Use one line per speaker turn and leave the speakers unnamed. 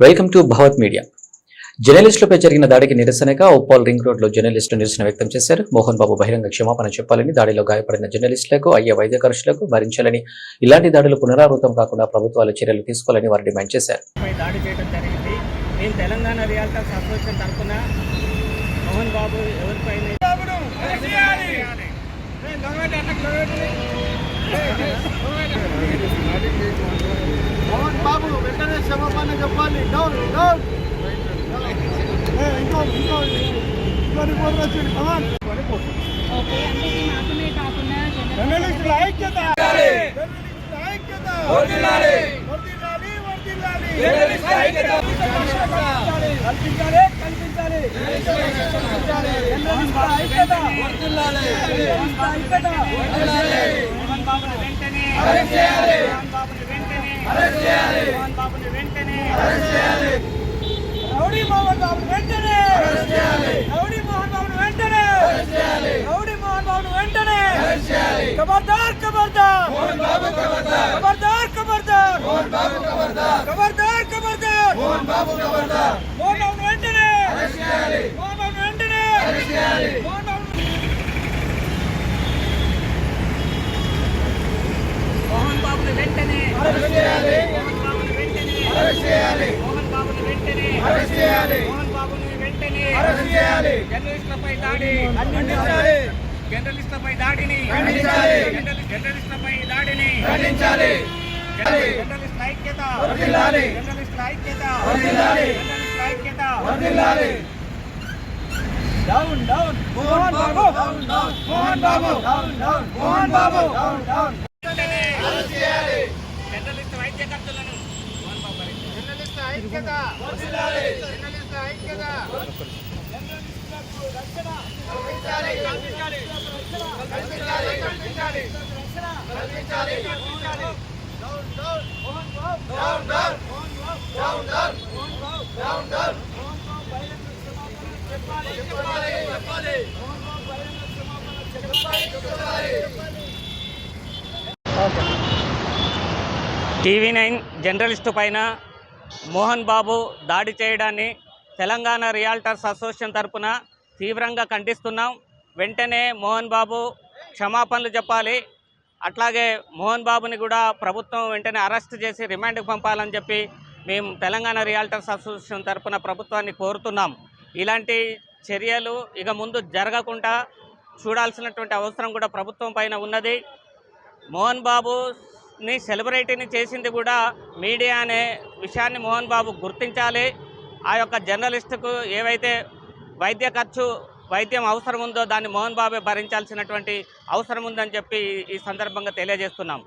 Welcome to Bhavat media జర్నలిస్టులపై జరిగిన దాడికి నిరసనగా ఉప్పాల్ రింగ్ రోడ్లో జర్నలిస్టులు నిరసన వ్యక్తం చేశారు. మోహన్ బాబు బహిరంగ క్షమాపణ చెప్పాలని దాడిలో గాయపడిన జర్నలిస్టులకు అయ్యే వైద్య ఖర్చులకు భరించాలని ఇలాంటి దాడులు పునరావృతం కాకుండా ప్రభుత్వాలు చర్యలు తీసుకోవాలని వారు డిమాండ్ చేశారు.
పై దాడి చేయడం జరిగింది. నేను తెలంగాణ రియాల్టర్స్ అసోసియేషన్ తరఫున మోహన్ బాబు ఎవరిపైన
బాబు వెంటనే క్షమాపణ చెప్పాలి. Down down. ఇంకో ఇంకో ఇంకో రిపోర్ట్ వచ్చింది. కమాన్ జర్నలిస్టుల ఐక్యత. ఐక్యత. కల్పించాలి కల్పించాలి. ఐక్యత. ఐక్యత.
వెంటనే
అరెస్ట్ చేయాలి
మోహన్ బాబుని వెంటనే
చేయాలి.
మోహన్ బాబుని వెంటనే
రౌడీ మోహన్ బాబు వెంటనే రౌడీ మోహన్ బాబు వెంటనే రౌడీ ఖబర్దార్ ఖబర్దార్ ఖబర్దార్ ఖబర్దార్ ఖబర్దార్ ఖబర్దార్ మోహన్
బాబుని వెంటనే మోహన్ బాబుని వెంటనే
అరెస్ట్ చేయాలి
మోహన్ బాబుని వెంటనే
అరెస్ట్ చేయాలి
మోహన్ బాబుని వెంటనే
అరెస్ట్ చేయాలి
జర్నలిస్టులపై దాడి. జర్నలిస్టులపై దాడిని. జర్నలిస్టులపై దాడిని. జర్నలిస్టుల ఐక్యత. జర్నలిస్టుల ఐక్యత. జర్నలిస్టుల ఐక్యత.
Down down. Mohan Babu. Down down Mohan Babu. Down down. Mohan Babu. Down down
వెంటనే
అరెస్ట్ చేయాలి
జర్నలిస్టు వైద్య ఖర్చులను మోహన్ బాబు భరించాలి.
జర్నలిస్ట్ ఐక్యత ఐక్యత జర్నలిస్టులకు రక్షణ కల్పించాలి కల్పించాలి కల్పించాలి కల్పించాలి కల్పించాలి కల్పించాలి down down Mohan Babu down down Mohan Babu down down Mohan Babu down down Mohan Babu బహిరంగ క్షమాపణ చెప్పాలి చెప్పాలి చెప్పాలి మోహన్ బాబు బహిరంగ క్షమాపణ చెప్పాలి చెప్పాలి
టీవీ నైన్ జర్నలిస్టు పైన మోహన్ బాబు దాడి చేయడాన్ని తెలంగాణ రియాల్టర్స్ అసోసియేషన్ తరపున తీవ్రంగా ఖండిస్తున్నాం. వెంటనే మోహన్ బాబు క్షమాపణలు చెప్పాలి. అట్లాగే మోహన్ బాబుని కూడా ప్రభుత్వం వెంటనే అరెస్ట్ చేసి రిమాండ్కి పంపాలని చెప్పి మేము తెలంగాణ రియాల్టర్స్ అసోసియేషన్ తరపున ప్రభుత్వాన్ని కోరుతున్నాం. ఇలాంటి చర్యలు ఇక ముందు జరగకుండా చూడాల్సినటువంటి అవసరం కూడా ప్రభుత్వం పైన ఉన్నది. మోహన్ బాబు ని సెలబ్రిటీని చేసింది కూడా మీడియా అనే విషయాన్ని మోహన్ బాబు గుర్తించాలి. ఆ యొక్క జర్నలిస్టుకు ఏవైతే వైద్య ఖర్చు వైద్యం అవసరం ఉందో దాన్ని మోహన్ బాబే భరించాల్సినటువంటి అవసరం ఉందని చెప్పి ఈ సందర్భంగా తెలియజేస్తున్నాం.